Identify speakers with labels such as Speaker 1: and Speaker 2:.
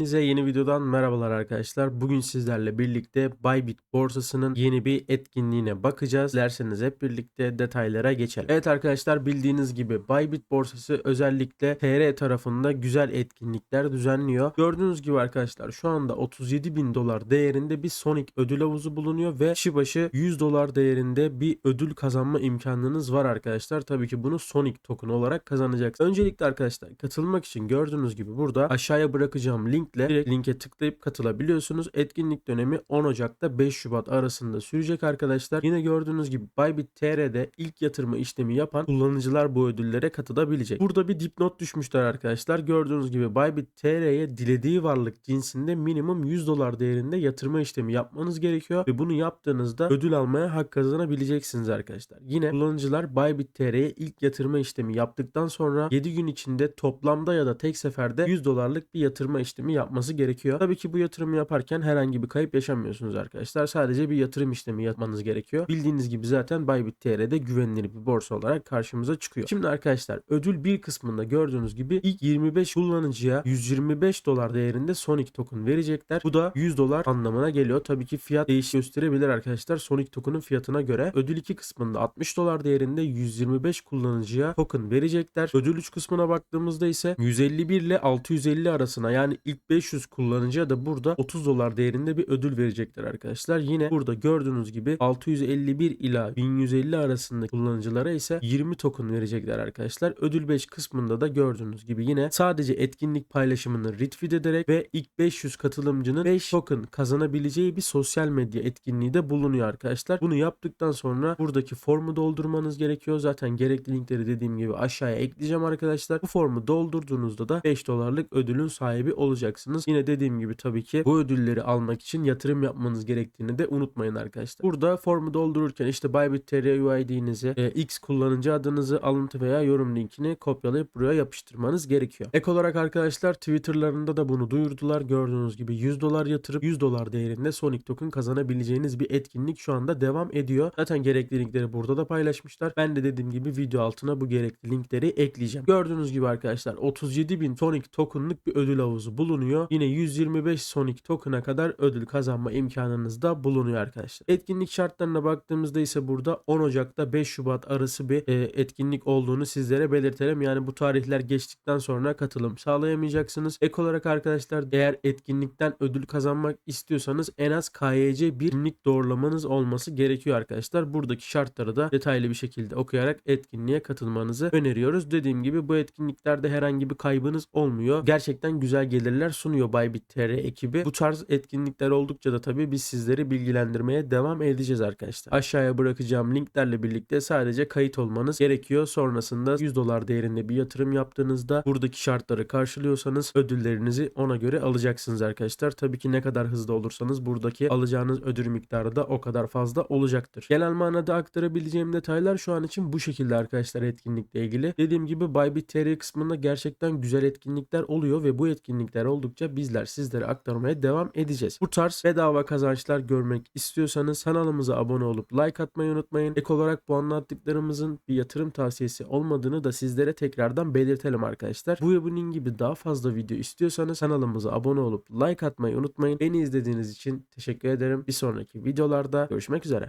Speaker 1: Hepinize yeni videodan merhabalar arkadaşlar. Bugün sizlerle birlikte Bybit borsasının yeni bir etkinliğine bakacağız. Dilerseniz hep birlikte detaylara geçelim. Evet arkadaşlar bildiğiniz gibi Bybit borsası özellikle TR tarafında güzel etkinlikler düzenliyor. Gördüğünüz gibi arkadaşlar şu anda 37 bin dolar değerinde bir Sonic ödül havuzu bulunuyor ve kişi başı 100 dolar değerinde bir ödül kazanma imkanınız var arkadaşlar. Tabii ki bunu Sonic token olarak kazanacaksınız. Öncelikle arkadaşlar katılmak için gördüğünüz gibi burada aşağıya bırakacağım linkle direkt linke tıklayıp katılabiliyorsunuz. Etkinlik dönemi 10 Ocak'ta 5 Şubat arasında sürecek arkadaşlar. Yine gördüğünüz gibi Bybit TR'de ilk yatırma işlemi yapan kullanıcılar bu ödüllere katılabilecek. Burada bir dipnot düşmüşler arkadaşlar. Gördüğünüz gibi Bybit TR'ye dilediği varlık cinsinde minimum 100 dolar değerinde yatırma işlemi yapmanız gerekiyor ve bunu yaptığınızda ödül almaya hak kazanabileceksiniz arkadaşlar. Yine kullanıcılar Bybit TR'ye ilk yatırma işlemi yaptıktan sonra 7 gün içinde toplamda ya da tek seferde 100 dolarlık bir yatırma işlemi yapması gerekiyor. Tabii ki bu yatırımı yaparken herhangi bir kayıp yaşamıyorsunuz arkadaşlar. Sadece bir yatırım işlemi yapmanız gerekiyor. Bildiğiniz gibi zaten Bybit TR'de güvenilir bir borsa olarak karşımıza çıkıyor. Şimdi arkadaşlar ödül bir kısmında gördüğünüz gibi ilk 25 kullanıcıya 125 dolar değerinde Sonic token verecekler. Bu da 100 dolar anlamına geliyor. Tabii ki fiyat değiş gösterebilir arkadaşlar Sonic token'ın fiyatına göre. Ödül 2 kısmında 60 dolar değerinde 125 kullanıcıya token verecekler. Ödül 3 kısmına baktığımızda ise 151 ile 650 arasına yani ilk 500 kullanıcıya da burada 30 dolar değerinde bir ödül verecekler arkadaşlar. Yine burada gördüğünüz gibi 651 ila 1150 arasında kullanıcılara ise 20 token verecekler arkadaşlar. Ödül 5 kısmında da gördüğünüz gibi yine sadece etkinlik paylaşımını retweet ederek ve ilk 500 katılımcının 5 token kazanabileceği bir sosyal medya etkinliği de bulunuyor arkadaşlar. Bunu yaptıktan sonra buradaki formu doldurmanız gerekiyor. Zaten gerekli linkleri dediğim gibi aşağıya ekleyeceğim arkadaşlar. Bu formu doldurduğunuzda da 5 dolarlık ödülün sahibi olacaksınız. Yine dediğim gibi tabii ki bu ödülleri almak için yatırım yapmanız gerektiğini de unutmayın arkadaşlar. Burada formu doldururken işte Bybit TR UID'nizi, e, X kullanıcı adınızı, alıntı veya yorum linkini kopyalayıp buraya yapıştırmanız gerekiyor. Ek olarak arkadaşlar Twitter'larında da bunu duyurdular. Gördüğünüz gibi 100 dolar yatırıp 100 dolar değerinde Sonic Token kazanabileceğiniz bir etkinlik şu anda devam ediyor. Zaten gerekli linkleri burada da paylaşmışlar. Ben de dediğim gibi video altına bu gerekli linkleri ekleyeceğim. Gördüğünüz gibi arkadaşlar 37 bin Sonic Token'lık bir ödül havuzu bulunuyor. Yine 125 Sonic Token'a kadar ödül kazanma imkanınız da bulunuyor arkadaşlar. Etkinlik şartlarına baktığımızda ise burada 10 Ocak'ta 5 Şubat arası bir e, etkinlik olduğunu sizlere belirtelim. Yani bu tarihler geçtikten sonra katılım sağlayamayacaksınız. Ek olarak arkadaşlar eğer etkinlikten ödül kazanmak istiyorsanız en az KYC bir kimlik doğrulamanız olması gerekiyor arkadaşlar. Buradaki şartları da detaylı bir şekilde okuyarak etkinliğe katılmanızı öneriyoruz. Dediğim gibi bu etkinliklerde herhangi bir kaybınız olmuyor. Gerçekten güzel gelirler sunuyor Bybit TR ekibi. Bu tarz etkinlikler oldukça da tabii biz sizleri bilgilendirmeye devam edeceğiz arkadaşlar. Aşağıya bırakacağım linklerle birlikte sadece kayıt olmanız gerekiyor. Sonrasında 100 dolar değerinde bir yatırım yaptığınızda buradaki şartları karşılıyorsanız ödüllerinizi ona göre alacaksınız arkadaşlar. Tabii ki ne kadar hızlı olursanız buradaki alacağınız ödül miktarı da o kadar fazla olacaktır. Genel manada aktarabileceğim detaylar şu an için bu şekilde arkadaşlar etkinlikle ilgili. Dediğim gibi Bybit TR kısmında gerçekten güzel etkinlikler oluyor ve bu etkinlikler oldukça bizler sizlere aktarmaya devam edeceğiz. Bu tarz bedava kazançlar görmek istiyorsanız kanalımıza abone olup like atmayı unutmayın. Ek olarak bu anlattıklarımızın bir yatırım tavsiyesi olmadığını da sizlere tekrardan belirtelim arkadaşlar. Bu ve bunun gibi daha fazla video istiyorsanız kanalımıza abone olup like atmayı unutmayın. Beni izlediğiniz için teşekkür ederim. Bir sonraki videolarda görüşmek üzere.